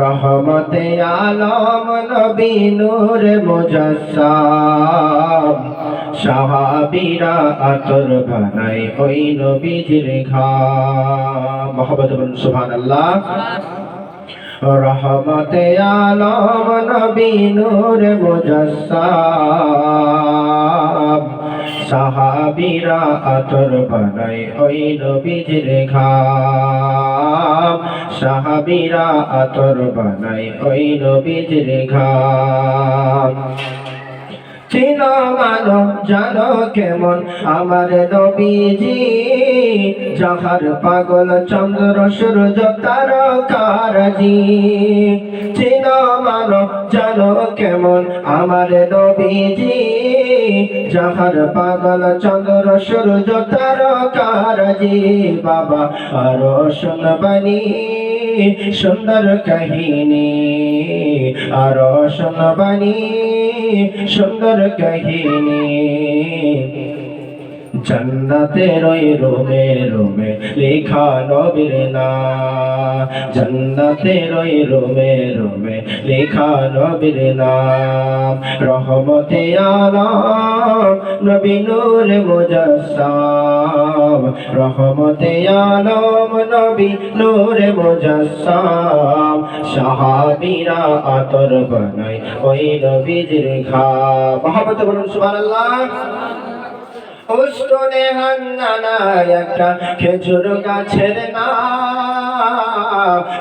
রহমতে আলম নবী নূর মুজাসসাম, সাহাবীরা আতর বানাই ওই নবীজির ঘাম। মোহাম্মদ বলুন, সুবহানাল্লাহ। রহমতে আলম নবী নূর মুজাসসাম সাহাবীরা আতর বানাই ওই নবীজির ঘাম। সাহাবিরা আতর বানাই ওই নবীজির ঘাম। চিনো মানো জানো কেমন? আমার নবীজি, যাহার পাগল চন্দ্র, সূর্য তারকারাজি চিনো মানো, জানো কেমন? আমার নবীজি, যাহার পাগল চন্দ্র, সূর্য তারকারাজি বাবা, আরও শুনবানি সুন্দর কাহিনী আর শুনবানি সুন্দর কাহিনী। জন্নাতে রয়ে রোমে রোমে লেখা নবীর না জন্নতের ওই রোমে রোমে লেখা নবীর নাম। রহমতে আলম, নবী নূর মুজাসসাম। রহমতে আলম, নবী নূর মুজাসসাম। সাহাবীরা আতর বানাই ওই নবীজির ঘা মহব্বত বলুন, সুবহানাল্লাহ। উষ্টনে হান্নানা একটা খেজুর গাছের নাম।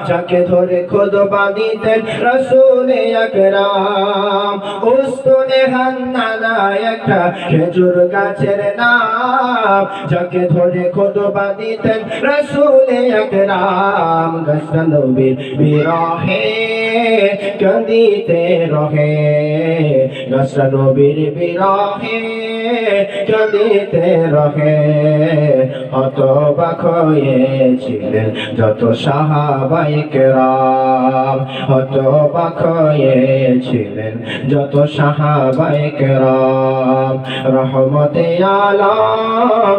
যাকে ধরে খোদ বাঁধিতেন রসুলে আকরাম। উষ্টনে হান্নানা একটা খেজুর গাছের নাম। যাকে ধরে খোদ বাঁধিতেন রসুলে নবীর বিরহে রহে। গাছটা বিরহে, কাঁদিতে রহে। যত সাহাবাইক রাম হতবাক হয়েছিলেন যত সাহাবাইক রাম রহমতে আলম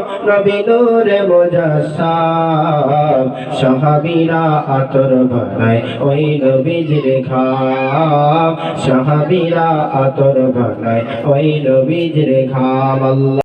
সাহাবীরা আতর বানায় ওই নবীজির ঘাম। সাহাবীরা আতর বানায় ওই নবীজির ঘাম, আল্লাহ